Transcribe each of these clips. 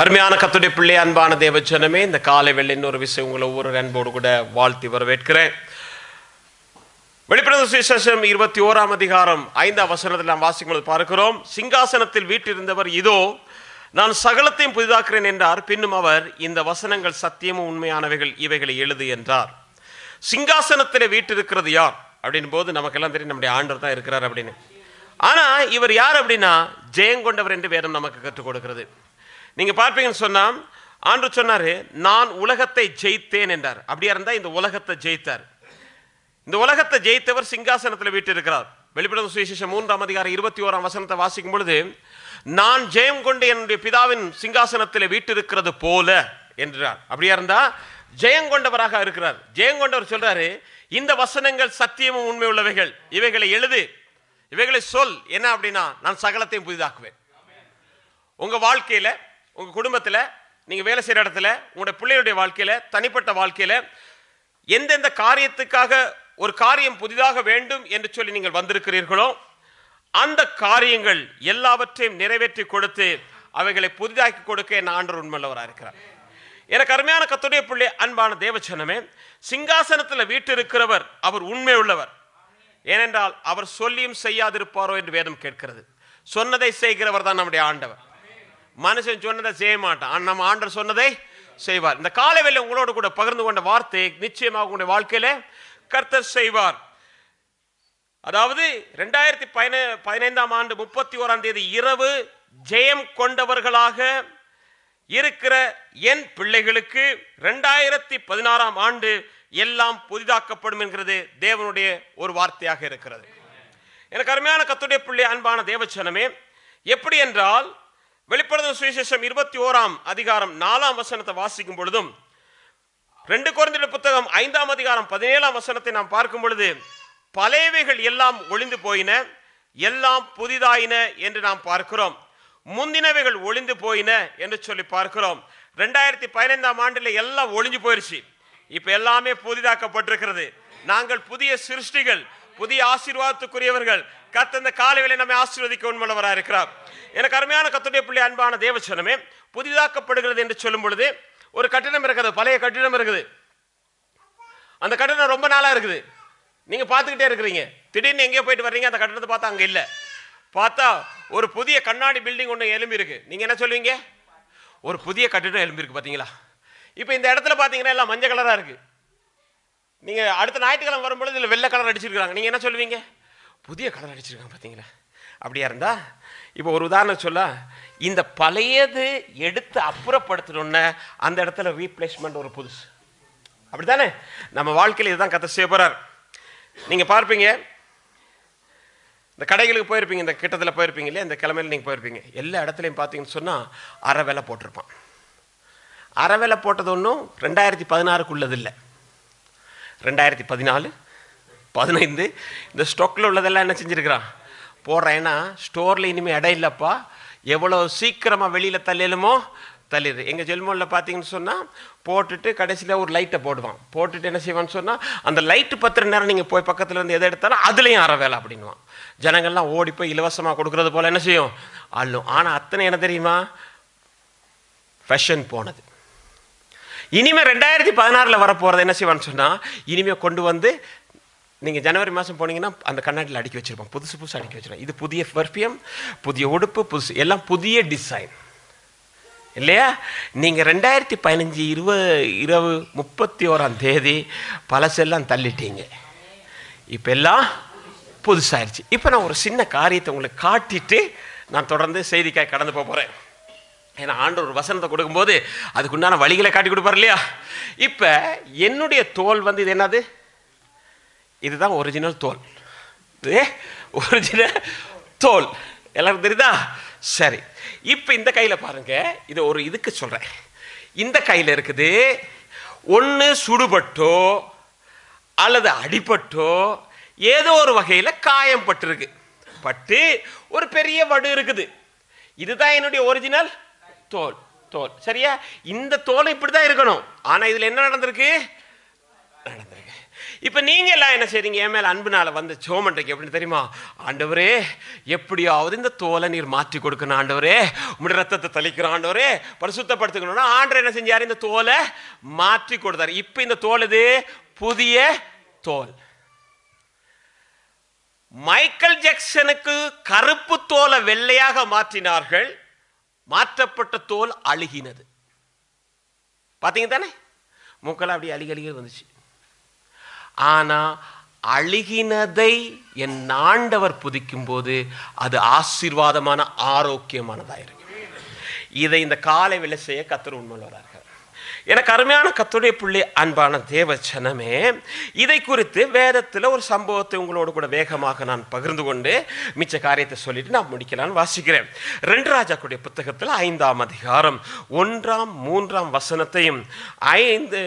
அருமையான கத்துடைய பிள்ளை அன்பான தேவச்சனமே இந்த காலை வெள்ளை இன்னொரு விஷயம் உங்களை ஒவ்வொரு அன்போடு கூட வாழ்த்தி வரவேற்கிறேன். வெளிப்பிரத சுவிசேஷம் இருபத்தி ஓராம் அதிகாரம் ஐந்தாம் வசனத்தில் நாம் வாசிக்கும்போது பார்க்கிறோம். சிங்காசனத்தில் வீட்டிருந்தவர் இதோ நான் சகலத்தையும் புதிதாக்குறேன் என்றார். பின்னும் அவர் இந்த வசனங்கள் சத்தியமும் உண்மையானவைகள் இவைகளை எழுது என்றார். சிங்காசனத்தில் வீட்டிருக்கிறது யார்? அப்படின் போது நமக்கெல்லாம் தெரியும் நம்முடைய ஆண்டர் தான் இருக்கிறார் அப்படின்னு. ஆனா இவர் யார் அப்படின்னா ஜெயங்கொண்டவர் என்று வேதம் நமக்கு கற்றுக் கொடுக்கிறது. நீங்க பார்ப்பீங்கன்னு சொன்னால் ஆண்டு சொன்னாரு நான் உலகத்தை ஜெயித்தேன் என்றார். அப்படியா இருந்தால் இந்த உலகத்தை ஜெயித்தார். இந்த உலகத்தை ஜெயித்தவர் சிங்காசனத்தில் வீட்டிருக்கிறார். வெளிப்படும் சுவிசேஷம் மூன்றாம் அதிகாரம் இருபத்தி ஓராம் வசனத்தை வாசிக்கும் பொழுது நான் ஜெயம் கொண்டு என்னுடைய பிதாவின் சிங்காசனத்தில் வீட்டிருக்கிறது போல என்றார். அப்படியா இருந்தா ஜெயங்கொண்டவராக இருக்கிறார். ஜெயங்கொண்டவர் சொல்றாரு இந்த வசனங்கள் சத்தியமும் உண்மை உள்ளவைகள். இவைகளை எழுது. இவைகளை சொல். என்ன அப்படின்னா நான் சகலத்தையும் புதிதாக்குவேன். உங்க வாழ்க்கையில உங்கள் குடும்பத்தில் நீங்கள் வேலை செய்கிற இடத்துல உங்களுடைய பிள்ளையுடைய வாழ்க்கையில் தனிப்பட்ட வாழ்க்கையில் எந்தெந்த காரியத்துக்காக ஒரு காரியம் புதிதாக வேண்டும் என்று சொல்லி நீங்கள் வந்திருக்கிறீர்களோ அந்த காரியங்கள் எல்லாவற்றையும் நிறைவேற்றி கொடுத்து அவைகளை புதிதாக்கி கொடுக்க என் ஆண்டர் உண்மையுள்ளவராக இருக்கிறார். எனக்கு அருமையான கத்துடைய பிள்ளை அன்பான தேவச்சனமே சிங்காசனத்தில் வீட்டிருக்கிறவர் அவர் உண்மை உள்ளவர் ஏனென்றால் அவர் சொல்லியும் செய்யாதிருப்பாரோ என்று வேதம் கேட்கிறது. சொன்னதை செய்கிறவர் தான் நம்முடைய ஆண்டவர். மனுஷன் சொன்னதை செய்ய மாட்டான். நம்ம ஆண்டர் சொன்னதை செய்வார். இந்த காலவேளை உங்களோடு கூட பகிர்ந்து கொண்ட வார்த்தை நிச்சயமாக உங்களுடைய வாழ்க்கையில கர்த்தர் செய்வார். அதாவது ரெண்டாயிரத்தி பதின பதினைந்தாம் ஆண்டு முப்பத்தி ஓராம் தேதி இரவு ஜெயம் கொண்டவர்களாக இருக்கிற என் பிள்ளைகளுக்கு ரெண்டாயிரத்தி பதினாறாம் ஆண்டு எல்லாம் புதிதாக்கப்படும் என்கிறது தேவனுடைய ஒரு வார்த்தையாக இருக்கிறது. எனக்கு அருமையான கத்துடைய பிள்ளை அன்பான தேவச்சனமே எப்படி என்றால் வெளிப்படுத்தும் சுவிசேஷம் இருபத்தி ஓராம் அதிகாரம் நாலாம் வசனத்தை வாசிக்கும் பொழுதும் ரெண்டு குறைந்த புத்தகம் ஐந்தாம் அதிகாரம் பதினேழாம் வசனத்தை நாம் பார்க்கும் பொழுது பழையவைகள் எல்லாம் ஒளிந்து போயின எல்லாம் புதிதாயின என்று நாம் பார்க்கிறோம். முந்தினவைகள் ஒளிந்து போயின என்று சொல்லி பார்க்கிறோம். ரெண்டாயிரத்தி பதினைந்தாம் ஆண்டில் எல்லாம் ஒளிஞ்சு போயிருச்சு. இப்போ எல்லாமே புதிதாக்கப்பட்டிருக்கிறது. நாங்கள் புதிய சிருஷ்டிகள் புதிய ஆசீர்வாதத்துக்குரியவர்கள். கத்த இந்த காலையில நம்மை ஆசீர்வதிக்க உண்மனவராக இருக்கிறார். எனக்கு அருமையான கத்துடைய பிள்ளை அன்பான தேவச்சனமே புதிதாக்கப்படுகிறது என்று சொல்லும் பொழுது ஒரு கட்டிடம் இருக்குது பழைய கட்டிடம் இருக்குது. அந்த கட்டிடம் ரொம்ப நாளாக இருக்குது. நீங்கள் பார்த்துக்கிட்டே இருக்கிறீங்க. திடீர்னு எங்கேயோ போயிட்டு வர்றீங்க அந்த கட்டிடத்தை பார்த்தா அங்கே இல்லை. பார்த்தா ஒரு புதிய கண்ணாடி பில்டிங் ஒன்று எலும்பி இருக்கு. நீங்கள் என்ன சொல்லுவீங்க? ஒரு புதிய கட்டிடம் எலும்பி இருக்கு பார்த்தீங்களா இப்போ இந்த இடத்துல பார்த்தீங்கன்னா எல்லாம் மஞ்சள் கலராக இருக்குது நீங்கள் அடுத்த ஞாயிற்றுக்கிழமை வரும்பொழுது இதில் வெள்ளை கலர் அடிச்சிருக்காங்க நீங்கள் என்ன சொல்லுவீங்க? புதிய கலர் அடிச்சிருக்காங்க பார்த்தீங்களா அப்படியா இருந்தா? இப்போ ஒரு உதாரணம் சொல்ல இந்த பழையது எடுத்து அப்புறப்படுத்தணும்னு அந்த இடத்துல ரீப்ளேஸ்மெண்ட் ஒரு புதுசு. அப்படித்தானே? நம்ம வாழ்க்கையில் இதுதான் கதை செய்ய போகிறார் நீங்கள் பார்ப்பீங்க இந்த கடைகளுக்கு போயிருப்பீங்க இந்த கிட்டத்தில் போயிருப்பீங்க இல்லையா? இந்த கிழமையில நீங்கள் போயிருப்பீங்க. எல்லா இடத்துலையும் பார்த்தீங்கன்னு சொன்னால் அரை போட்டிருப்பான். அரை போட்டது ஒன்றும் ரெண்டாயிரத்தி பதினாறுக்குள்ளது இல்லை ரெண்டாயிரத்தி பதினாலு பதினைந்து இந்த ஸ்டொக்கில் உள்ளதெல்லாம் என்ன செஞ்சுருக்கிறான்? போடுறேன். ஏன்னா ஸ்டோரில் இனிமேல் இடம் இல்லைப்பா. எவ்வளோ சீக்கிரமாக வெளியில் தள்ளிடுமோ? தள்ளிடு எங்கள் ஜெல்மோனில் பார்த்தீங்கன்னு சொன்னால் போட்டுட்டு கடைசியில் ஒரு லைட்டை போடுவான். போட்டுட்டு என்ன செய்வான்னு சொன்னால் அந்த லைட்டு பத்திர நேரம் நீங்கள் போய் பக்கத்தில் இருந்து எதை எடுத்தாலும் அதுலேயும் அற வேலை அப்படின்வான் ஜனங்கள்லாம் ஓடி போய் இலவசமாக கொடுக்குறது போல் என்ன செய்யும்? அள்ளும். ஆனால் அத்தனை என்ன தெரியுமா? ஃபேஷன் போனது. இனிமே ரெண்டாயிரத்தி பதினாறில் வரப்போகிறது என்ன செய்வான்னு சொன்னால் இனிமே கொண்டு வந்து நீங்கள் ஜனவரி மாதம் போனீங்கன்னா அந்த கண்ணாடியில் அடுக்கி வச்சிருப்பான் புதுசு புதுசு அடுக்கி வச்சிருப்பான் இது புதிய பர்ஃப்யூம் புதிய உடுப்பு புதுசு எல்லாம் புதிய டிசைன் இல்லையா? நீங்கள் ரெண்டாயிரத்தி பதினஞ்சு இருப இரவு முப்பத்தி ஓராம் தேதி பழசெல்லாம் தள்ளிட்டீங்க. இப்போ எல்லாம் புதுசாயிருச்சு. இப்போ நான் ஒரு சின்ன காரியத்தை உங்களுக்கு காட்டிட்டு நான் தொடர்ந்து செய்திக்காய் கடந்து போக போகிறேன் ஏன்னா ஆண்டு ஒரு வசனத்தை கொடுக்கும்போது அதுக்குண்டான வழிகளை காட்டி கொடுப்பார் இல்லையா? இப்போ என்னுடைய தோல் வந்து இது என்னது? இதுதான் ஒரிஜினல் தோல். இது ஒரிஜினல் தோல். எல்லாருக்கும் தெரியுதா? சரி. இப்போ இந்த கையில் பாருங்க. இது ஒரு இதுக்கு சொல்கிறேன் இந்த கையில் இருக்குது ஒன்று சுடுபட்டோ அல்லது அடிபட்டோ ஏதோ ஒரு வகையில் காயம் பட்டிருக்கு பட்டு ஒரு பெரிய வடு இருக்குது. இதுதான் என்னுடைய ஒரிஜினல் தோல் தோல். சரியா? இந்த தோல் இப்படி தான் இருக்கணும். ஆனால் இதில் என்ன நடந்திருக்கு? நடந்திருக்கு. இப்போ நீங்க எல்லாம் என்ன செய்றீங்க? என் மேல அன்புனால வந்து சோமன்றைக்கு எப்படின்னு தெரியுமா? ஆண்டவரே எப்படியாவது இந்த தோலை நீர் மாற்றி கொடுக்கணும் ஆண்டவரே. உடைய ரத்தத்தை தளிக்கிற ஆண்டவரே. பரிசுத்தப்படுத்துக்கணும்னா ஆண்டவர் என்ன செஞ்சாரு? இந்த தோலை மாற்றி கொடுத்தாரு. இப்போ இந்த தோல் இது புதிய தோல். மைக்கேல் ஜாக்சனுக்கு கருப்பு தோலை வெள்ளையாக மாற்றினார்கள். மாற்றப்பட்ட தோல் அழுகினது. பார்த்தீங்க தானே மூக்கெல்லாம் அப்படியே அழுகி அழுகி வந்துச்சு. ஆனா அழுகினதை என் ஆண்டவர் புதிக்கும் போது அது ஆசீர்வாதமான ஆரோக்கியமானதாக இருக்கு இதை இந்த காலை வேலை செய்ய கத்தர் உண்மையில் வரார்கள் எனக்கு அருமையான கத்துடைய புள்ளி அன்பான தேவ ஜனமே இதை குறித்து வேதத்தில் ஒரு சம்பவத்தை உங்களோடு கூட வேகமாக நான் பகிர்ந்து கொண்டு மிச்ச காரியத்தை சொல்லிட்டு நான் முடிக்கலாம்னு வாசிக்கிறேன். ரெண்டு ராஜாக்குடைய புத்தகத்தில் ஐந்தாம் அதிகாரம் ஒன்றாம் மூன்றாம் வசனத்தையும் ஐந்து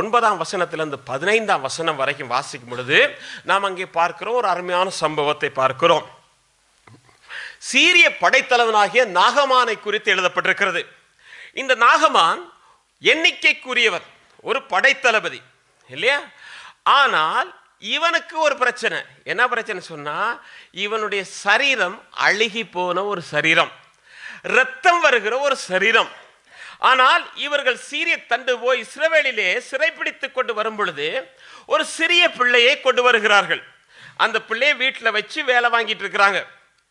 ஒன்பதாம் வசனத்திலிருந்து பதினைந்தாம் வசனம் வரைக்கும் வாசிக்கும் பொழுது நாம் அங்கே பார்க்கிறோம் ஒரு அருமையான சம்பவத்தை பார்க்கிறோம். சீரிய படைத்தலைவனாகிய நாகமானை குறித்து எழுதப்பட்டிருக்கிறது. இந்த நாகமான் எண்ணிக்கைக்குரியவர் ஒரு படைத்தளபதி இல்லையா? ஆனால் இவனுக்கு ஒரு பிரச்சனை. என்ன பிரச்சனை சொன்னால் இவனுடைய சரீரம் அழுகி போன ஒரு சரீரம். ரத்தம் வருகிற ஒரு சரீரம். ஆனால் இவர்கள் சீரிய தண்டு போய் இஸ்ரவேலிலே சிறைப்பிடித்து கொண்டு வரும் பொழுது ஒரு சிறிய பிள்ளையை கொண்டு வருகிறார்கள். அந்த பிள்ளையை வீட்டில் வச்சு வேலை வாங்கிட்டு இருக்கிறாங்க.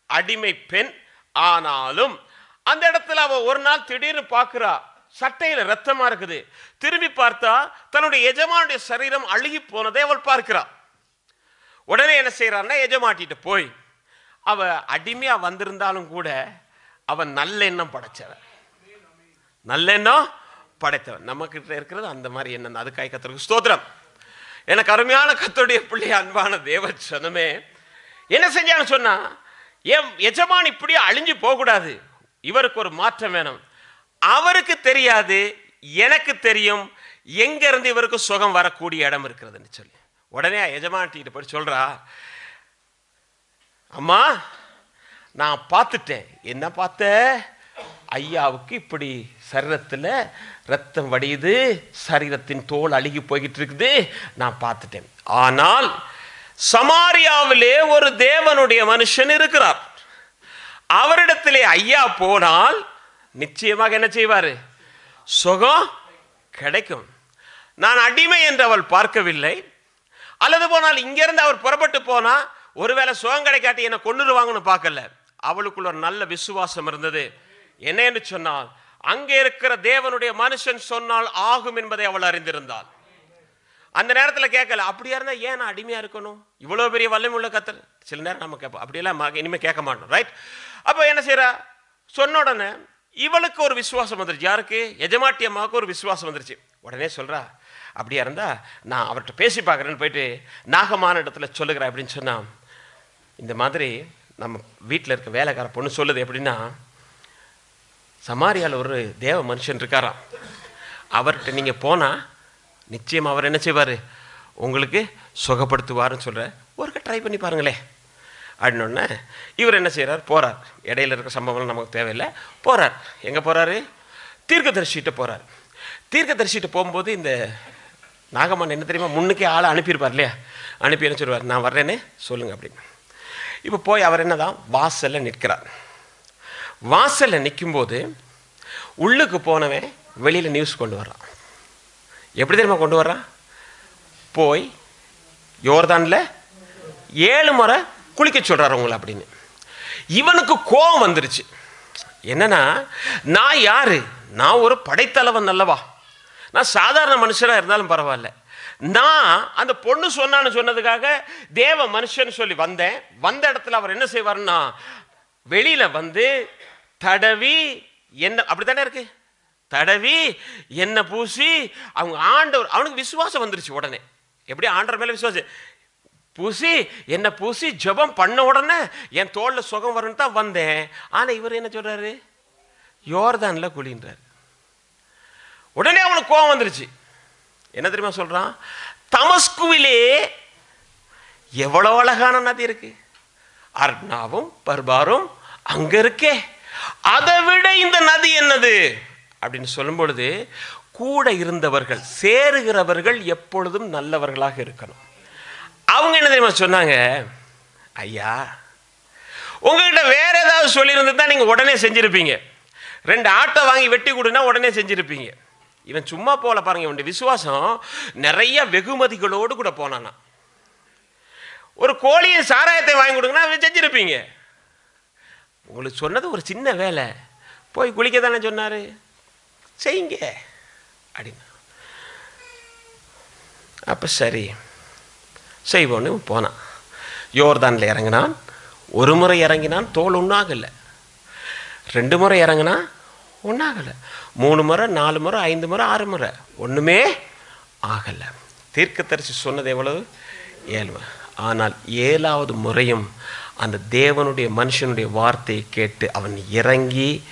அடிமை பெண் ஆனாலும் அந்த இடத்துல அவள் ஒரு நாள் திடீர்னு பார்க்குறா. சட்டையில் ரத்தமாக இருக்குது. திரும்பி பார்த்தா தன்னுடைய எஜமானுடைய சரீரம் அழுகி போனதை அவள் பார்க்கிறாள். உடனே என்ன செய்கிறான்னா எஜமாட்டிட்டு போய் அவ அடிமையாக வந்திருந்தாலும் கூட அவன் நல்லெண்ணம் படைச்சவன். நல்லெண்ணம் படைத்தவன். நம்மக்கிட்ட இருக்கிறது அந்த மாதிரி எண்ணம் அதுக்காய் அதுக்காக ஸ்தோத்திரம். எனக்கு அருமையான கத்தோடைய பிள்ளை அன்பான தேவ சனமே என்ன செஞ்சான்னு சொன்னா என் எஜமான் இப்படியே அழிஞ்சு போகக்கூடாது. இவருக்கு ஒரு மாற்றம் வேணும். அவருக்கு தெரியாது எனக்கு தெரியும் எங்க இருந்து இவருக்கு சுகம் வரக்கூடிய இடம் இருக்கிறதுன்னு சொல்லி. உடனே எஜமான்கிட்ட போய் சொல்றா அம்மா நான் பார்த்துட்டேன். என்ன பார்த்த? ஐயாவுக்கு இப்படி சரீரத்தில் ரத்தம் வடியுது சரீரத்தின் தோல் அழுகி போய்கிட்டு இருக்குது நான் பார்த்துட்டேன். ஆனால் சமாரியாவிலே ஒரு தேவனுடைய மனுஷன் இருக்கிறார். அவரிடத்திலே ஐயா போனால் நிச்சயமாக என்ன செய்வார்? சுகம் கிடைக்கும். நான் அடிமை என்று அவள் பார்க்கவில்லை. அல்லது போனால் இங்கிருந்து அவர் புறப்பட்டு போனால் ஒருவேளை சுகம் கிடைக்காட்டி என்னை கொண்டுருவாங்கன்னு பார்க்கல. அவளுக்குள்ள ஒரு நல்ல விசுவாசம் இருந்தது. என்ன என்று சொன்னால் அங்கே இருக்கிற தேவனுடைய மனுஷன் சொன்னால் ஆகும் என்பதை அவள் அறிந்திருந்தாள். அந்த நேரத்தில் கேட்கல அப்படியா இருந்தால் ஏன் நான் அடிமையாக இருக்கணும்? இவ்வளோ பெரிய வல்லமை உள்ள கத்தர். சில நேரம் நம்ம கேட்போம் அப்படியெல்லாம் இனிமேல் கேட்க மாட்டோம் ரைட் அப்போ என்ன செய்றா? சொன்ன உடனே இவளுக்கு ஒரு விசுவாசம் வந்துருச்சு. யாருக்கு? எஜமாட்டி அம்மாவுக்கு ஒரு விசுவாசம் வந்துருச்சு. உடனே சொல்கிறா அப்படியா இருந்தா நான் அவர்கிட்ட பேசி பார்க்குறேன்னு போயிட்டு நாகமான இடத்துல சொல்லுகிறேன் அப்படின்னு சொன்னால் இந்த மாதிரி நம்ம வீட்டில் இருக்க வேலைக்கார பொண்ணு சொல்லுது எப்படின்னா சமாரியால் ஒரு தேவ மனுஷன் இருக்காராம். அவர்கிட்ட நீங்கள் போனால் நிச்சயம் அவர் என்ன செய்வார்? உங்களுக்கு சுகப்படுத்துவாருன்னு சொல்கிற ஒருக்க ட்ரை பண்ணி பாருங்களேன். அப்படின்னோடனே இவர் என்ன செய்கிறார் போகிறார் இடையில இருக்க சம்பவம் நமக்கு தேவையில்லை. போகிறார் எங்கே போகிறாரு தீர்க்கதரிசிகிட்ட போகிறார் தீர்க்கதரிசிகிட்ட போகும்போது இந்த நாகம்மன் என்ன தெரியுமா? முன்னுக்கே ஆளை அனுப்பியிருப்பார் இல்லையா? அனுப்பி என்ன சொல்லுவார்? நான் வர்றேன்னு சொல்லுங்கள் அப்படின்னு. இப்போ போய் அவர் என்ன தான் வாசலில் நிற்கிறார். வாசலில் நிற்கும்போது உள்ளுக்கு போனவன் வெளியில் நியூஸ் கொண்டு வர்றான். எப்படி தெரியுமா கொண்டு வர்றான்? போய் யோர்தானில் ஏழு முறை குளிக்க சொல்கிறார் உங்களை அப்படின்னு. இவனுக்கு கோபம் வந்துருச்சு. என்னன்னா நான் யார்? நான் ஒரு படைத்தலைவன் அல்லவா? நான் சாதாரண மனுஷனாக இருந்தாலும் பரவாயில்ல. நான் அந்த பொண்ணு சொன்னான்னு சொன்னதுக்காக தேவ மனுஷன் சொல்லி வந்தேன். வந்த இடத்துல அவர் என்ன செய்வாருன்னா வெளியில வந்து தடவி என்ன அப்படித்தானே இருக்கு? தடவி என்ன பூசி அவங்க ஆண்டவர் அவனுக்கு விசுவாசம் வந்துருச்சு உடனே. எப்படி ஆண்டவர் மேலே விசுவாசம்? பூசி என்னை பூசி ஜெபம் பண்ண உடனே என் தோளில் சுகம் வரும்னு தான் வந்தேன். ஆனால் இவர் என்ன சொல்றாரு? யோர்தான்ல குளின்றார். உடனே அவனுக்கு கோவம் வந்துருச்சு. என்ன தெரியுமா சொல்றான்? தமஸ்குவிலே எவ்வளோ அழகான நதி இருக்கு. அர்னாவும் பர்பாரும் அங்கே இருக்கே. அதை விட இந்த நதி என்னது? அப்படின்னு சொல்லும் பொழுது கூட இருந்தவர்கள் சேருகிறவர்கள் எப்பொழுதும் நல்லவர்களாக இருக்கணும். அவங்க என்ன தெரியுமா சொன்னாங்க? ஐயா உங்ககிட்ட வேற ஏதாவது சொல்லியிருந்தா நீங்கள் உடனே செஞ்சுருப்பீங்க. ரெண்டு ஆட்டோ வாங்கி வெட்டி கொடுனா உடனே செஞ்சுருப்பீங்க. இவன் சும்மா போகல பாருங்க இவன் விசுவாசம் நிறைய வெகுமதிகளோடு கூட போனானா. ஒரு கோழியின் சாராயத்தை வாங்கி கொடுங்கன்னா அவன் செஞ்சுருப்பீங்க. உங்களுக்கு சொன்னது ஒரு சின்ன வேலை. போய் குளிக்க தானே சொன்னார். செய்யுங்க அப்படின்னு. அப்போ சரி. செய்வோன்னு போனான். யோர்தானில் இறங்கினான். ஒரு முறை இறங்கினான் தோல் ஒன்றாகலை ரெண்டு முறை இறங்கினா ஒன்றாகலை மூணு முறை நாலு முறை ஐந்து முறை ஆறு முறை. ஒன்றுமே ஆகலை. தீர்க்கதரிசி சொன்னது எவ்வளவு? ஏழு. ஆனால் ஏழாவது முறையும் அந்த தேவனுடைய மனுஷனுடைய வார்த்தையை கேட்டு அவன் இறங்கி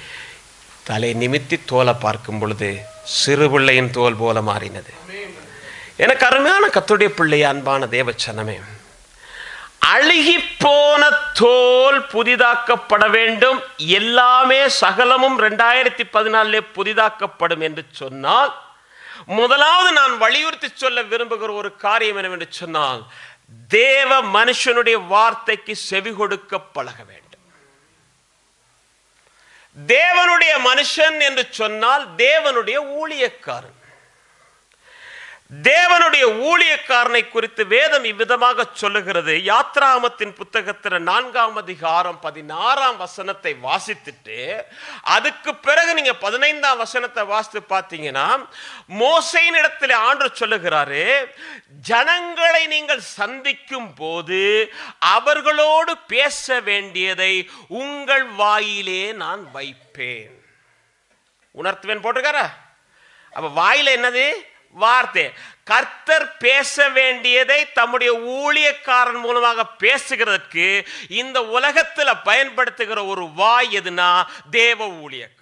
தலை நிமித்தி தோலை பார்க்கும் பொழுது சிறுபிள்ளையின் தோல் போல மாறினது. எனக்கு அருமையான கத்துடைய பிள்ளை அன்பான தேவச்சனமே. அழுகி போன தோல் புதிதாக்கப்பட வேண்டும். எல்லாமே சகலமும் ரெண்டாயிரத்தி பதினாலிலே புதிதாக்கப்படும் என்று சொன்னால் முதலாவது நான் வலியுறுத்தி சொல்ல விரும்புகிற ஒரு காரியம் என்னவென்று சொன்னால் தேவ மனுஷனுடைய வார்த்தைக்கு செவி கொடுக்க பழக வேண்டும். தேவனுடைய மனுஷன் என்று சொன்னால் தேவனுடைய ஊழியக்காரன். தேவனுடைய ஊழியக்காரனை குறித்து வேதம் இவ்விதமாக சொல்லுகிறது. யாத்ராமத்தின் புத்தகத்தில் நான்காம் அதிகாரம் பதினாறாம் வசனத்தை வாசித்துட்டு அதுக்கு பிறகு நீங்க பதினைந்தாம் வசனத்தை வாசித்து பார்த்தீங்கன்னா மோசையின் இடத்துல ஆண்டு சொல்லுகிறாரு ஜனங்களை நீங்கள் சந்திக்கும் போது அவர்களோடு பேச வேண்டியதை உங்கள் வாயிலே நான் வைப்பேன். உணர்த்துவேன் போட்டிருக்காரா? அப்ப வாயில என்னது? வார்த்தை. கர்த்தர் பேச வேண்டியதை தம்முடைய ஊழியக்காரன் மூலமாக பேசுகிறதற்கு இந்த உலகத்தில் பயன்படுத்துகிற ஒரு வாய் எதுனா தேவ ஊழியக்காரன்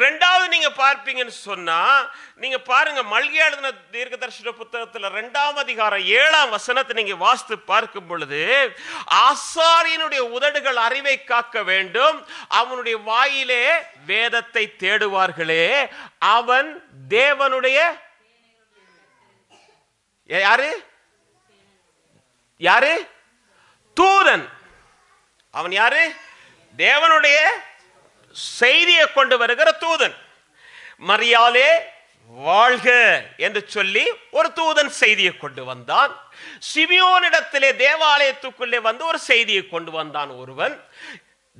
ரெண்டாவது நீங்க பார்ப்பீங்கன்னு சொன்னா நீங்க பாருங்க மல்கி எழுதின தீர்க்கதர்ஷன புத்தகத்துல ரெண்டாம் அதிகாரம் ஏழாம் வசனத்தை நீங்க வாசித்து பார்க்கும் பொழுது ஆசாரியனுடைய உதடுகள் அறிவை காக்க வேண்டும். அவனுடைய வாயிலே வேதத்தை தேடுவார்களே. அவன் தேவனுடைய யாரு? யாரு? தூதன். அவன் யாரு? தேவனுடைய செய்தியை கொண்டு வருகிற தூதன். மரியாலே வாழ்க என்று சொல்லி ஒரு தூதன் செய்தியை கொண்டு வந்தான். சிமியோனிடத்திலே தேவாலயத்துக்குள்ளே வந்து ஒரு செய்தியை கொண்டு வந்தான் ஒருவன்.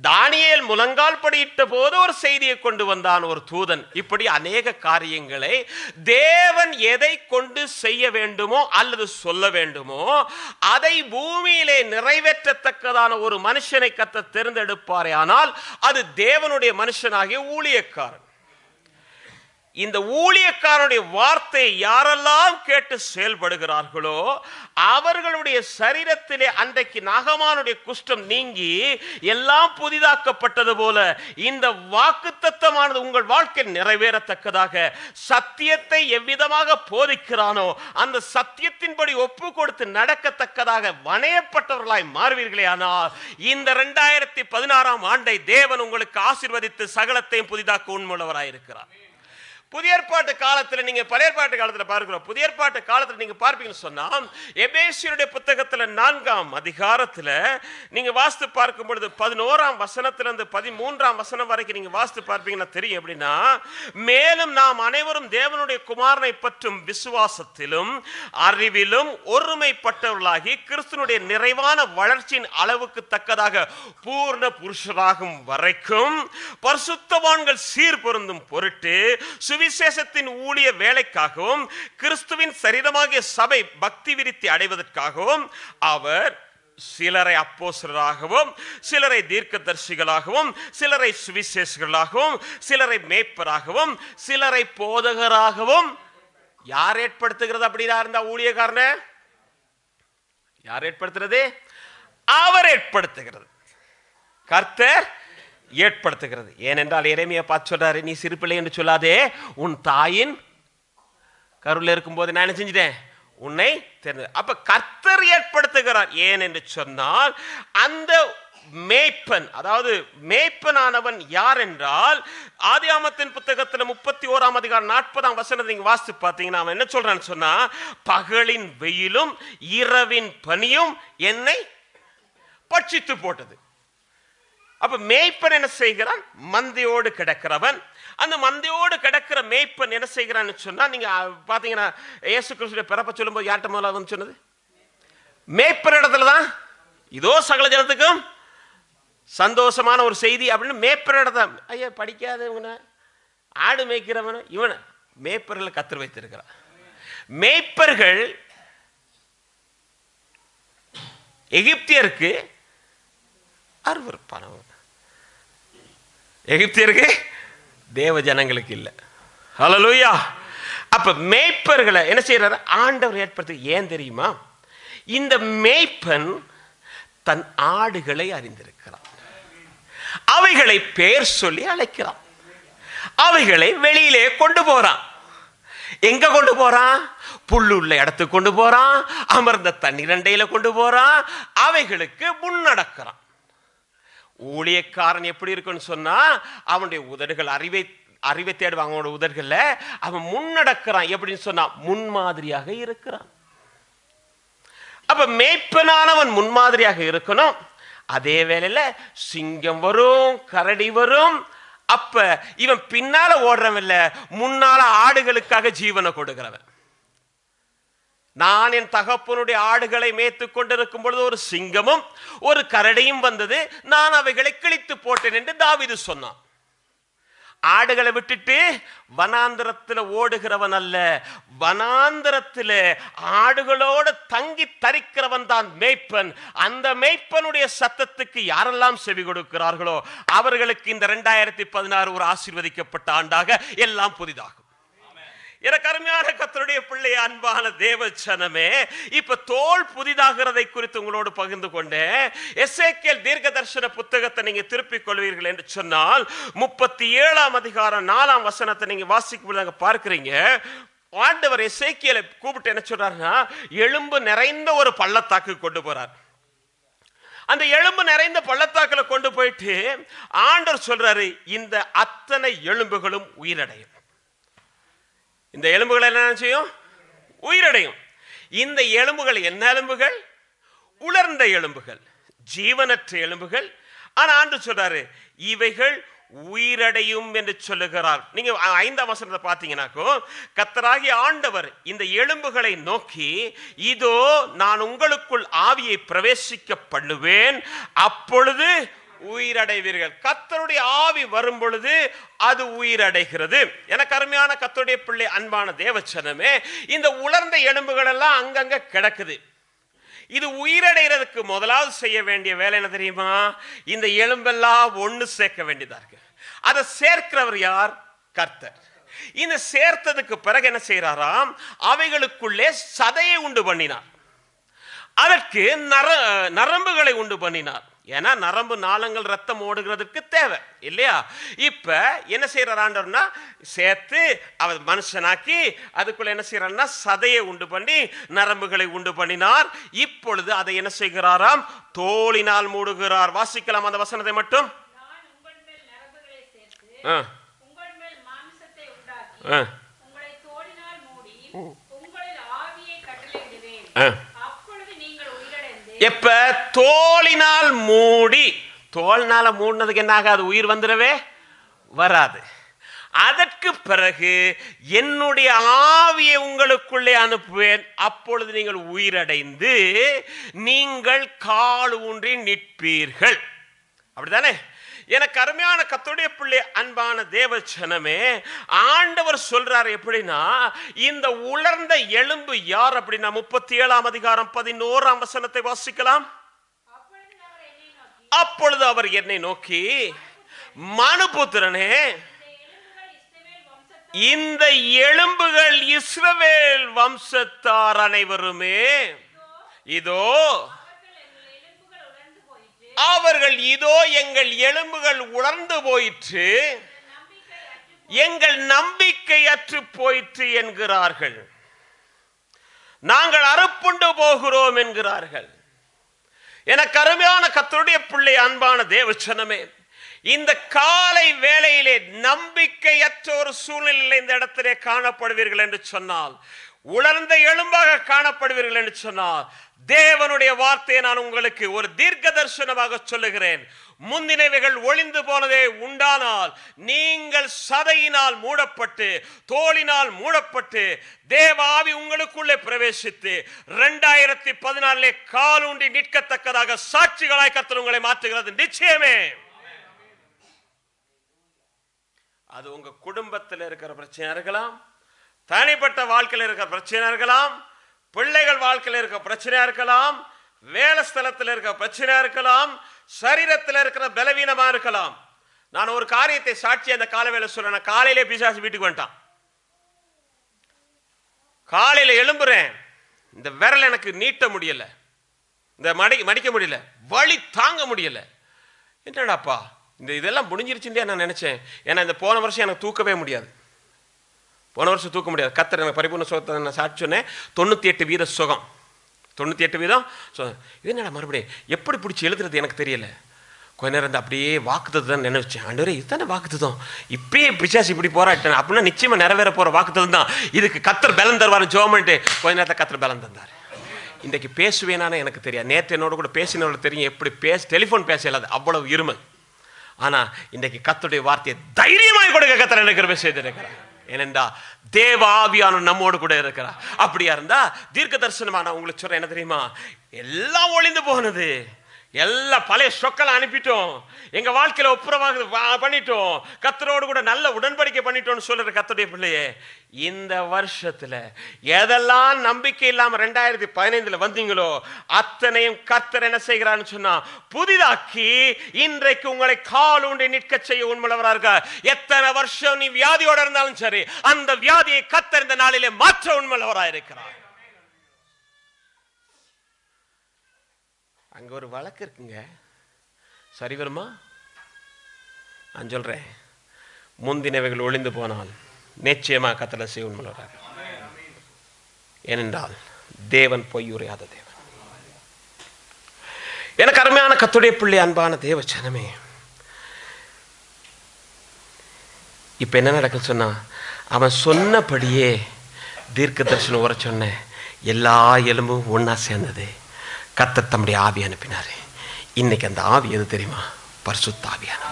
தானியல் முழங்கால் படியிட்ட போது ஒரு செய்தியை கொண்டு வந்தான் ஒரு தூதன். இப்படி அநேக காரியங்களை தேவன் எதை கொண்டு செய்ய வேண்டுமோ அல்லது சொல்ல வேண்டுமோ அதை பூமியிலே நிறைவேற்றத்தக்கதான ஒரு மனுஷனை கத்த தேர்ந்தெடுப்பாரே ஆனால் அது தேவனுடைய மனுஷனாகிய ஊழியக்காரன். இந்த ஊழியக்காரனுடைய வார்த்தையை யாரெல்லாம் கேட்டு செயல்படுகிறார்களோ அவர்களுடைய சரீரத்திலே அன்றைக்கு நாகமானுடைய குஷ்டம் நீங்கி எல்லாம் புதிதாக்கப்பட்டது போல இந்த வாக்குத்தத்தமானது உங்கள் வாழ்க்கை நிறைவேறத்தக்கதாக சத்தியத்தை எவ்விதமாக போதிக்கிறானோ அந்த சத்தியத்தின்படி ஒப்பு கொடுத்து நடக்கத்தக்கதாக வணையப்பட்டவர்களாய் மாறுவீர்களே ஆனால் இந்த ரெண்டாயிரத்தி பதினாறாம் ஆண்டை தேவன் உங்களுக்கு ஆசிர்வதித்து சகலத்தையும் புதிதாக்க உண்மையுள்ளவராயிருக்கிறார். புதிய ஏற்பாட்டு காலத்தில் நீங்க பழைய ஏற்பாட்டு காலத்தில் பார்க்கிறோம் புதிய ஏற்பாட்டு காலத்தில் நீங்க பார்ப்பீங்கன்னு சொன்னா எபேசியருடைய புத்தகத்தில் நான்காம் அதிகாரத்தில் நீங்க வாஸ்து பார்க்கும் பொழுது பதினோராம் வசனத்திலிருந்து பதிமூன்றாம் வசனம் வரைக்கும் நீங்க வாஸ்து பார்ப்பீங்கன்னா தெரியும் எப்படின்னா மேலும் நாம் அனைவரும் தேவனுடைய குமாரனை பற்றும் விசுவாசத்திலும் அறிவிலும் ஒருமைப்பட்டவர்களாகி கிறிஸ்தனுடைய நிறைவான வளர்ச்சியின் அளவுக்கு தக்கதாக பூர்ண புருஷராகும் வரைக்கும் பரிசுத்தவான்கள் சீர் பொருந்தும் பொருட்டு சுவிசேஷத்தின் ஊழிய வேலைக்காகவும் கிறிஸ்துவின் சரீரமாகிய சபை பக்தி விருத்தி அடைவதற்காகவும் அவர் சிலரை அப்போசராகவும் சிலரை தீர்க்கதர்சிகளாகவும் சிலரை சுவிசேஷர்களாகவும் சிலரை மேய்ப்பராகவும் சிலரை போதகராகவும். யார் ஏற்படுத்துகிறது அப்படின்னா இருந்தா ஊழியக்காரன? யார் ஏற்படுத்துறது? அவர் ஏற்படுத்துகிறது. கர்த்தர் ஏற்படுத்துகிறது. ஏனென்றால் இறைமையை பார்த்து சொல்றாரு நீ சிறு என்று சொல்லாதே உன் தாயின் கருவில் இருக்கும்போது நான் என்ன செஞ்சிட்டேன்? உன்னை தெரிந்து அப்ப கர்த்தர் ஏற்படுத்துகிறார். ஏன் என்று சொன்னால் அந்த மேய்ப்பன் அதாவது மேய்ப்பனானவன் யார் என்றால் ஆதியாமத்தின் புத்தகத்தில் முப்பத்தி ஓராம் அதிகாரம் நாற்பதாம் வசனத்தை நீங்கள் வாசித்து பார்த்தீங்கன்னா அவன் என்ன சொல்றான்னு சொன்னா பகலின் வெயிலும் இரவின் பனியும் என்னை பட்சித்து போட்டது. அப்ப மேய்ப்பன் என்ன செய்கிறான்? மந்தையோடு கிடக்கிறவன். அந்த மந்தையோடு கிடக்கிற மேய்ப்பன் என்ன செய்கிறான்னு சொன்னா நீங்க பாத்தீங்கன்னா இயேசு கிறிஸ்துடைய பிறப்ப சொல்லும்போது யார்கிட்ட முதல்ல வந்து சொன்னது? மேய்ப்பன் இடத்துல தான் இதோ சகல ஜனத்துக்கும் சந்தோஷமான ஒரு செய்தி அப்படின்னு மேய்ப்பர் இடத்த ஐயா படிக்காதவன ஆடு மேய்க்கிறவன இவன் மேய்ப்பர்களை கத்து வைத்திருக்கிறான் மேய்ப்பர்கள் எகிப்தியருக்கு அருவறுப்பானவன் எகிப்தியருக்கு தேவ ஜனங்களுக்கு இல்லை. ஹalleluya. அப்போ மேய்ப்பர்களை என்ன செய்கிறாரு ஆண்டவர் ஏற்படுத்தி ஏன் தெரியுமா? இந்த மேய்ப்பன் தன் ஆடுகளை அறிந்திருக்கிறான். அவைகளை பேர் சொல்லி அழைக்கிறான். அவைகளை வெளியிலே கொண்டு போகிறான் எங்க கொண்டு போறான்? புல்லுள்ள இடத்துக்கு கொண்டு போறான். அமர்ந்த தண்ணீரண்டையில கொண்டு போறான். அவைகளுக்கு முன்னடக்கிறான் ஊழியக்காரன் எப்படி இருக்குன்னு சொன்னா அவனுடைய உதடுகள் அறிவை அறிவை தேடுவாங்க அவனோட உதடுகள்ல. அவன் முன்னடக்கிறான். எப்படின்னு சொன்னா முன்மாதிரியாக இருக்கிறான். அப்ப மேய்ப்பனானவன் முன்மாதிரியாக இருக்கணும். அதே வேளையில சிங்கம் வரும் கரடி வரும். அப்ப இவன் பின்னால ஓடுறவன் இல்ல முன்னால ஆடுகளுக்காக ஜீவனை கொடுக்கிறவன். நான் என் தகப்பனுடைய ஆடுகளை மேய்த்து கொண்டிருக்கும் பொழுது ஒரு சிங்கமும் ஒரு கரடியும் வந்தது. நான் அவைகளை கிழித்து போட்டேன் என்று தாவிது சொன்னான். ஆடுகளை விட்டுட்டு வனாந்திரத்தில் ஓடுகிறவன் அல்ல. வனாந்திரத்தில் ஆடுகளோடு தங்கி தரிக்கிறவன் தான் மேய்ப்பன். அந்த மேய்ப்பனுடைய சத்தத்துக்கு யாரெல்லாம் செவி கொடுக்கிறார்களோ அவர்களுக்கு இந்த ரெண்டாயிரத்தி பதினாறு ஒரு ஆசீர்வதிக்கப்பட்ட ஆண்டாக எல்லாம் புதிதாகும். எனக்கு அருமையான கத்தருடைய பிள்ளை அன்பான தேவச்சனமே இப்ப தோல் புதிதாகிறதை குறித்து உங்களோடு பகிர்ந்து கொண்டேன். எஸ்ஏகேல் தீர்க்க தரிசன புத்தகத்தை நீங்க திருப்பிக் கொள்வீர்கள் என்று சொன்னால் முப்பத்தி ஏழாம் அதிகாரம் நாலாம் வசனத்தை நீங்க வாசிக்கும் பொழுது பார்க்கிறீங்க. ஆண்டவர் எசேக்கியலை கூப்பிட்டு என்ன சொல்றாருன்னா எலும்பு நிறைந்த ஒரு பள்ளத்தாக்கு கொண்டு போறார். அந்த எலும்பு நிறைந்த பள்ளத்தாக்குல கொண்டு போயிட்டு ஆண்டவர் சொல்றாரு இந்த அத்தனை எலும்புகளும் உயிரடையும். இந்த எலும்புகள் என்ன செய்யும்? உயிரடையும். இந்த எலும்புகள் என்ன எலும்புகள்? உலர்ந்த எலும்புகள். ஜீவனற்ற எலும்புகள். ஆனால் ஆண்டு சொல்றாரு இவைகள் உயிரடையும் என்று சொல்லுகிறார். நீங்க ஐந்தாம் வசனத்தை பார்த்தீங்கன்னாக்கோ கத்தராகி ஆண்டவர் இந்த எலும்புகளை நோக்கி இதோ நான் உங்களுக்குள் ஆவியை பிரவேசிக்க பண்ணுவேன். அப்பொழுது உயிரடைவீர்கள். கத்தருடைய ஆவி வரும் பொழுது அது உயிரடைகிறது. எனக்கு அருமையான கத்தருடைய பிள்ளை அன்பான தேவச்சனமே இந்த உலர்ந்த எலும்புகள் எல்லாம் அங்கங்க கிடக்குது. இது உயிரடைகிறதுக்கு முதலாவது செய்ய வேண்டிய வேலை என்ன தெரியுமா? இந்த எலும்பெல்லாம் ஒன்று சேர்க்க வேண்டியதா இருக்கு. அதை சேர்க்கிறவர் யார்? கர்த்தர். இந்த சேர்த்ததுக்கு பிறகு என்ன செய்யறாராம் அவைகளுக்குள்ளே சதையை உண்டு பண்ணினார். அதற்கு நர நரம்புகளை உண்டு பண்ணினார். ஏன்னா நரம்பு நாளங்கள் ரத்தம் ஓடுகிறதுக்கு தேவை இல்லையா? இப்ப என்ன ஆண்டவர்னா சேர்த்து அவர் மனுஷனாக்கி அதுக்குள்ள என்ன செய்யறாருன்னா சதையை உண்டு பண்ணி நரம்புகளை உண்டு பண்ணினார். இப்பொழுது அதை என்ன செய்கிறாராம்? தோளினால் மூடுகிறார். வாசிக்கலாம் அந்த வசனத்தை மட்டும். ஆ, ஆ. எப்ப? தோலினால் மூடி. தோல்னால மூடினதுக்கு என்ன ஆகாது? உயிர் வந்துடவே வராது. அதற்கு பிறகு என்னுடைய ஆவியை உங்களுக்குள்ளே அனுப்புவேன். அப்பொழுது நீங்கள் உயிரடைந்து நீங்கள் கால் ஊன்றி நிற்பீர்கள். அப்படிதானே எனக்கு அருமையான கத்துடைய பிள்ளை அன்பான தேவச்சனமே ஆண்டவர் சொல்றாரு எப்படின்னா இந்த உலர்ந்த எலும்பு யார் அப்படின்னா முப்பத்தி ஏழாம் அதிகாரம் பதினோராம் வசனத்தை வாசிக்கலாம். அப்பொழுது அவர் என்னை நோக்கி மனுபுத்திரனே இந்த எலும்புகள் இஸ்ரவேல் வம்சத்தார் அனைவருமே இதோ அவர்கள் இதோ எங்கள் எலும்புகள் உலர்ந்து போயிற்று எங்கள் நம்பிக்கையற்று நம்பிக்கை அற்று போயிற்று என்கிறார்கள். நாங்கள் அறுப்புண்டு போகிறோம் என்கிறார்கள். எனக்கு அருமையான கத்தருடைய பிள்ளை அன்பான தேவச்சனமே இந்த காலை வேளையிலே நம்பிக்கையற்ற ஒரு சூழ்நிலையில் இந்த இடத்திலே காணப்படுவீர்கள் என்று சொன்னால் உலர்ந்த எலும்பாக காணப்படுவீர்கள் என்று சொன்னால் தேவனுடைய வார்த்தையை நான் உங்களுக்கு ஒரு தீர்க்க தரிசனமாக சொல்லுகிறேன். முந்தினவைகள் ஒளிந்து போனதே உண்டானால் நீங்கள் சதையினால் மூடப்பட்டு தோளினால் மூடப்பட்டு தேவாவி உங்களுக்குள்ளே பிரவேசித்து ரெண்டாயிரத்தி பதினாலே காலூண்டி நிற்கத்தக்கதாக சாட்சிகளாய் கத்தர் உங்களை மாற்றுகிறது. நிச்சயமே. அது உங்க குடும்பத்தில் இருக்கிற பிரச்சனையா இருக்கலாம் தனிப்பட்ட வாழ்க்கையில் இருக்கிற பிரச்சனையா இருக்கலாம் பிள்ளைகள் வாழ்க்கையில் இருக்க பிரச்சனையா இருக்கலாம் வேலை ஸ்தலத்தில் இருக்க பிரச்சனையா இருக்கலாம் சரீரத்தில் இருக்கிற பலவீனமா இருக்கலாம். நான் ஒரு காரியத்தை சாட்சி அந்த காலவேளை சொல்றேன். காலையிலே பிசாசு வீட்டுக்கு வந்துட்டான். காலையில எழும்புறேன். இந்த விரல் எனக்கு நீட்ட முடியல. இந்த மடி மடிக்க முடியல. வழி தாங்க முடியல. என்னடாப்பா? இந்த இதெல்லாம் முடிஞ்சிருச்சுன்னு நான் நினைச்சேன். ஏன்னா இந்த போன வருஷம் எனக்கு தூக்கவே முடியாது. போன வருஷம் தூக்க முடியாது. கத்தர் எனக்கு பரிபூர்ண சுகத்தை நான் சாட்சி சொன்னேன் தொண்ணூற்றி எட்டு வீத சுகம். தொண்ணூற்றி எட்டு வீதம் சுகம் இது என்னடா மறுபடியும் எப்படி பிடிச்சி எழுதுறது எனக்கு தெரியல. கொஞ்ச நேரம் இந்த அப்படியே தான் நினைச்சேன். ஆண்டவரே இதுதானே வாக்குத்தம் இப்பயே பிசாசு இப்படி போராட்டேன் அப்படின்னா நிச்சயமாக நிறைவேற போகிற வாக்குத்தம் தான். இதுக்கு கத்தர் பலன் தருவார். ஜோமன்ட்டு கொஞ்ச நேரத்தில் கத்தர் பலன் தந்தார். இன்றைக்கு பேசுவேனானே எனக்கு தெரியாது. நேற்று என்னோட கூட பேசினவங்க தெரியும். எப்படி பேச டெலிஃபோன் பேச இல்லாது அவ்வளவு இருமல். ஆனால் இன்றைக்கு கத்துடைய வார்த்தையை தைரியமாக கொடுக்க கத்தர் எனக்கு செய்திருக்கிறேன் ஏனென்றா தேவாவியான நம்மோடு கூட இருக்கிறார் அப்படியா இருந்தா தீர்க்க தரிசனமா நான் உங்களுக்கு சொல்றேன் என்ன தெரியுமா? எல்லாம் ஒளிந்து போனது. எல்லாம் பழைய சொக்களை அனுப்பிட்டோம். எங்க வாழ்க்கையில ஒப்புரமாக பண்ணிட்டோம். கத்தரோடு கூட நல்ல உடன்படிக்கை பண்ணிட்டோம்னு சொல்ற கத்தருடைய பிள்ளையே இந்த வருஷத்துல எதெல்லாம் நம்பிக்கை இல்லாம ரெண்டாயிரத்தி பதினைந்துல வந்தீங்களோ அத்தனையும் கத்தர் என்ன செய்கிறான்னு சொன்னா புதிதாக்கி இன்றைக்கு உங்களை காலூண்டி நிற்க செய்ய உண்மையுள்ளவரா இருக்க எத்தனை வருஷம் நீ வியாதியோட இருந்தாலும் சரி அந்த வியாதியை கத்தர் இந்த நாளிலே மாற்ற உண்மையுள்ளவரா இருக்கிறார். அங்க ஒரு வழக்கு இருக்குங்க. சரி வருமா? நான் சொல்றேன். முந்தினவைகள் ஒளிந்து போனால் நிச்சயமா கத்தலை செய்ய உண்மையுள்ளவராக ஏனென்றால் தேவன் பொய் உரையாத தேவன். எனக்கு அருமையான கத்துடைய பிள்ளை அன்பான தேவ சனமே இப்போ என்ன நடக்குது சொன்னால் அவன் சொன்னபடியே தீர்க்க தரிசனம் உர சொன்ன எல்லா எலும்பும் ஒன்றா சேர்ந்தது. கத்த தம்முடைய ஆவி அனுப்பினாரு. இன்னைக்கு அந்த ஆவி எது தெரியுமா? பரிசுத்த ஆவியானவர்.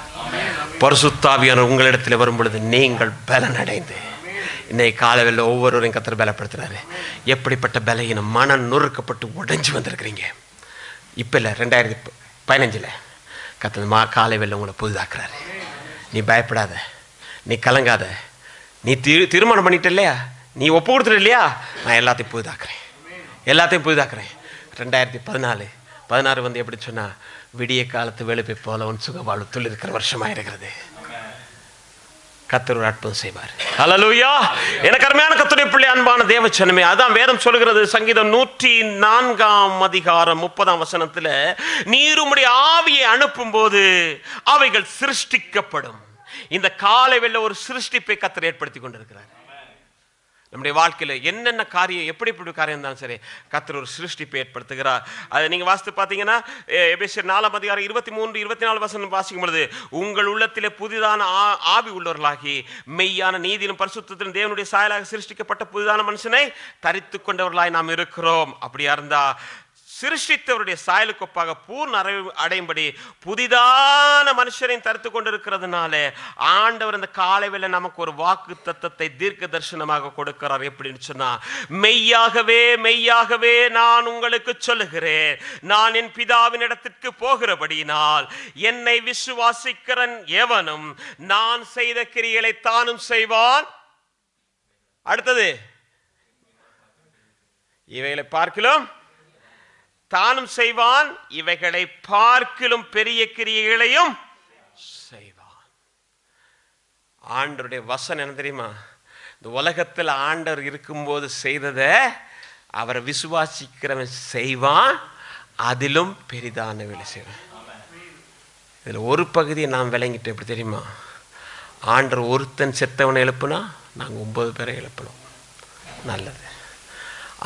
உங்களிடத்தில் வரும் பொழுது நீங்கள் பலன் அடைந்து இன்னைக்கு காலவில் ஒவ்வொருவரையும் கத்தர் பலப்படுத்துறாரு. எப்படிப்பட்ட பலையினம் மன நொறுக்கப்பட்டு உடைஞ்சு வந்திருக்கிறீங்க. இப்போ இல்லை ரெண்டாயிரத்தி பதினஞ்சில் கத்தர் மா காலை உங்களை புதிதாக்குறாரு. நீ பயப்படாத. நீ கலங்காத. நீ திரு திருமணம் பண்ணிட்ட இல்லையா? நீ ஒப்பு கொடுத்துட்ட இல்லையா? நான் எல்லாத்தையும் புதிதாக்குறேன். எல்லாத்தையும் புதிதாக்குறேன். ரெண்டாயிரத்தி பதினாலு. பதினாறு வந்து எப்படி சொன்னா விடிய காலத்து வெளுப்பை போல உன் சுகவாழ்வுத்துள் இருக்கிற வருஷமாக இருக்கிறது கத்தர் ஒரு அற்புதம் செய்வார். ஹalleluya. எனக்கு அருமையான கத்துரை பிள்ளை அன்பான தேவச்சனமே அதான் வேதம் சொல்கிறது சங்கீதம் நூற்றி நான்காம் அதிகாரம் முப்பதாம் வசனத்துல நீருமுடைய ஆவியை அனுப்பும் போது அவைகள் சிருஷ்டிக்கப்படும். இந்த காலை வெள்ள ஒரு சிருஷ்டிப்பை கத்தர் ஏற்படுத்தி கொண்டிருக்கிறார். நம்முடைய வாழ்க்கையில் என்னென்ன காரியம் எப்படி எப்படி காரியம் இருந்தாலும் சரி கத்தர் ஒரு சிருஷ்டிப்பை ஏற்படுத்துகிறார். அதை நீங்க வாசித்து பார்த்தீங்கன்னா எ- எபேசியர் நாலாம் அதிகாரம் இருபத்தி மூன்று இருபத்தி நாலு வசனம் வாசிக்கும் பொழுது உங்கள் உள்ளத்தில் புதிதான ஆ- ஆவி உள்ளவர்களாகி மெய்யான நீதியிலும் பரிசுத்திலும் தேவனுடைய சாயலாக சிருஷ்டிக்கப்பட்ட புதிதான மனுஷனை தரித்து கொண்டவர்களாய் நாம் இருக்கிறோம். அப்படியா இருந்தால் சிருஷ்டித்தவருடைய சாயலுக்கு ஒப்பாக பூர்ண அறிவு அடையும்படி புதிதான மனுஷரையும் தடுத்து கொண்டிருக்கிறதுனால ஆண்டவர் இந்த காலைவில் நமக்கு ஒரு வாக்கு தத்தத்தை தீர்க்க தரிசனமாக கொடுக்கிறார் எப்படின்னு சொன்னா மெய்யாகவே மெய்யாகவே நான் உங்களுக்கு சொல்லுகிறேன். நான் என் பிதாவின் இடத்திற்கு போகிறபடியினால் என்னை விசுவாசிக்கிறன் எவனும் நான் செய்த கிரிகளை தானும் செய்வான். அடுத்தது இவைகளை பார்க்கிலும். தானும் செய்வான் இவைகளை பார்க்கிலும் பெரிய கிரியைகளையும் செய்வான். ஆண்டருடைய வசன் என்ன தெரியுமா? இந்த உலகத்தில் ஆண்டவர் இருக்கும்போது செய்ததை அவரை விசுவாசிக்கிறவன் செய்வான் அதிலும் பெரிதான வேலை செய்வான். இதில் ஒரு பகுதியை நாம் விளங்கிட்டு எப்படி தெரியுமா? ஆண்டர் ஒருத்தன் செத்தவனை எழுப்புனா நாங்கள் ஒன்பது பேரை எழுப்பணும். நல்லது.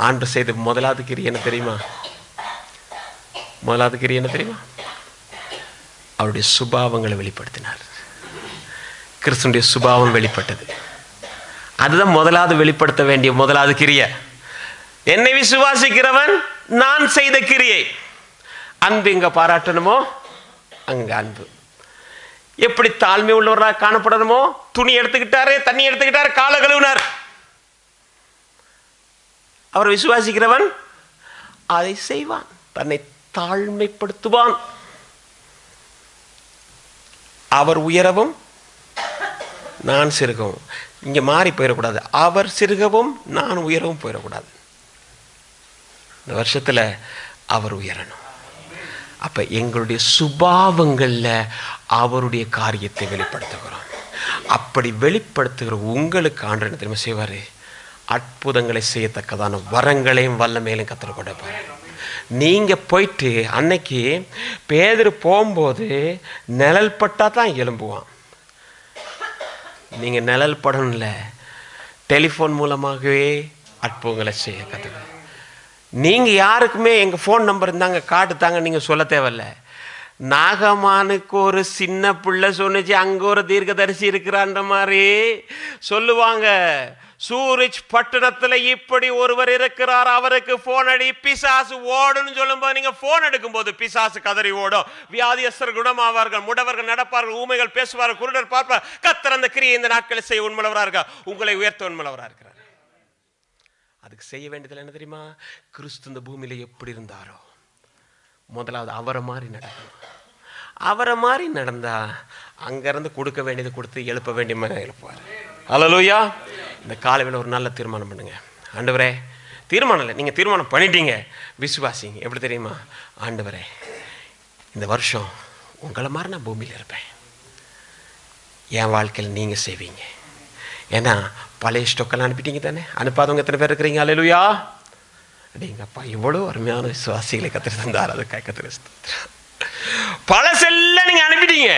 ஆண்டு செய்த முதலாவது கிரி என்ன தெரியுமா? முதலாவது கிரி என்ன தெரியுமா? அவருடைய சுபாவங்களை வெளிப்படுத்தினார். கிறிஸ்துடைய சுபாவம் வெளிப்பட்டது. அதுதான் முதலாவது வெளிப்படுத்த வேண்டிய முதலாவது கிரிய. என்னை விசுவாசிக்கிறவன் நான் செய்த கிரியை. அன்பு எங்க பாராட்டணுமோ? அங்க அன்பு. எப்படி தாழ்மை உள்ளவராக காணப்படணுமோ? துணி எடுத்துக்கிட்டாரு தண்ணி எடுத்துக்கிட்டாரு கால கழுவினார். அவர் விசுவாசிக்கிறவன் அதை செய்வான். தன்னை தாழ்மைப்படுத்துவான். அவர் உயரவும் நான் சிறுகவும். இங்க மாறி போயிடக்கூடாது. அவர் சிறுகவும் நான் உயரவும் போயிடக்கூடாது. இந்த வருஷத்துல அவர் உயரணும். அப்ப எங்களுடைய சுபாவங்கள்ல அவருடைய காரியத்தை வெளிப்படுத்துகிறோம். அப்படி வெளிப்படுத்துகிற உங்களுக்கு ஆண்டு என்ன தெரியுமா செய்வாரு? அற்புதங்களை செய்யத்தக்கதான வரங்களையும் வல்லமையிலும் கற்றுக் கொடுப்பாரு. நீங்கள் போயிட்டு அன்னைக்கு பேதர் போகும்போது நிழல் பட்டால் தான் எலும்புவான் நீங்கள் நிழல் படணும்ல. டெலிஃபோன் மூலமாகவே அற்புதங்களை செய்ய கற்றுக்க நீங்கள் யாருக்குமே எங்கள் ஃபோன் நம்பர் இருந்தாங்க காட்டு தாங்க சொல்ல தேவையில்ல. நாகமானுக்கு ஒரு சின்ன பிள்ளை சொன்னுச்சு அங்கே ஒரு தீர்க்கதரிசி இருக்கிறான்ற மாதிரி சொல்லுவாங்க. சூரிச் பட்டணத்துல இப்படி ஒருவர் இருக்கிறார். அவருக்கு போன் அடி பிசாசு ஓடுன்னு சொல்லும்போது நீங்க போன் எடுக்கும்போது பிசாசு கதறி ஓடும். வியாதியஸ்தர் குணமாவார்கள் முடவர்கள் நடப்பார்கள் ஊமைகள் பேசுவார்கள் குருடர் பார்ப்பார். கத்தர் அந்த கிரியை இந்த நாட்களை செய்ய உண்மலவராக இருக்கா உங்களை உயர்த்த உண்மலவராக இருக்கிறார். அதுக்கு செய்ய வேண்டியதில் என்ன தெரியுமா? கிறிஸ்து இந்த பூமியில எப்படி இருந்தாரோ? முதலாவது அவரை மாதிரி நடக்கணும். அவரை மாதிரி நடந்தா அங்கேருந்து கொடுக்க வேண்டியது கொடுத்து எழுப்ப வேண்டிய எழுப்புவார் ஹலோ லூயா இந்த காலையில் ஒரு நல்ல தீர்மானம் பண்ணுங்கள் ஆண்டவரே தீர்மானம் இல்லை நீங்கள் தீர்மானம் பண்ணிட்டீங்க. விசுவாசிங்க. எப்படி தெரியுமா? ஆண்டவரே இந்த வருஷம் உங்களை மாதிரி நான் பூமியில் இருப்பேன். என் வாழ்க்கையில் நீங்கள் செய்வீங்க. ஏன்னா பழைய ஸ்டொக்கெல்லாம் அனுப்பிட்டீங்க தானே? அனுப்பாதவங்க எத்தனை பேர் இருக்கிறீங்க? அலையிலுயா அப்படிங்கப்பா இவ்வளோ அருமையான விசுவாசிகளை கத்திர தந்தார். அது கத்திர பழசெல்லாம் நீங்கள் அனுப்பிட்டீங்க.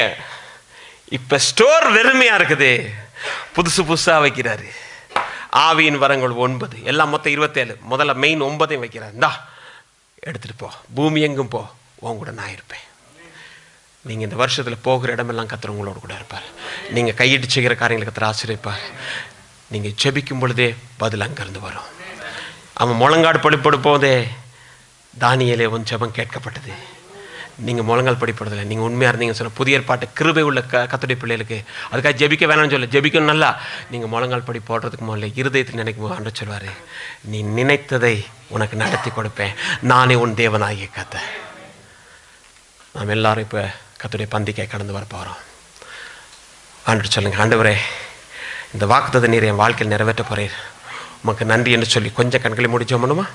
இப்போ ஸ்டோர் வெறுமையாக இருக்குது. புதுசு புதுசாக வைக்கிறாரு. ஆவியின் வரங்கள் ஒன்பது. எல்லாம் மொத்தம் இருபத்தேழு. முதல்ல மெயின் ஒன்பதையும் வைக்கிறேன் இந்தா எடுத்துகிட்டு போ. பூமி எங்கும் போ. உன் கூட நான் இருப்பேன். நீங்கள் இந்த வருஷத்தில் போகிற இடமெல்லாம் கத்துற உங்களோட கூட இருப்பார். நீங்கள் கையிட்டு செய்கிற காரியங்களை கத்துற ஆசிரியப்பார். நீங்கள் ஜெபிக்கும் பொழுதே பதில் அங்கேருந்து வரும். அவன் முழங்காடு பழிப்படு போதே தானியலே உன் ஜெபம் கேட்கப்பட்டது. நீங்கள் முழங்கால் படிப்படுறதில்ல நீங்கள் உண்மையாக இருந்தீங்க சொன்ன புதிய ஏற்பாட்டு கிருபை உள்ள க கத்துடைய பிள்ளைகளுக்கு அதுக்காக ஜெபிக்க வேணாம்னு சொல்ல ஜெபிக்கணும் நல்லா நீங்கள் முழங்கால் படி போடுறதுக்கு முதல்ல இருதயத்தில் நினைக்கும் போது சொல்வார் நீ நினைத்ததை உனக்கு நடத்தி கொடுப்பேன். நானே உன் தேவனாகிய கத்தை நாம் எல்லாரும் இப்போ கத்துடைய பந்திக்கை கடந்து வர போகிறோம் ஆண்டு சொல்லுங்கள் ஆண்டவரே இந்த வாக்குத்தத்தை நீர் என் வாழ்க்கையில் நிறைவேற்ற போகிறேன் உமக்கு நன்றி என்று சொல்லி கொஞ்சம் கண்களை முடிச்சோம் பண்ணுமா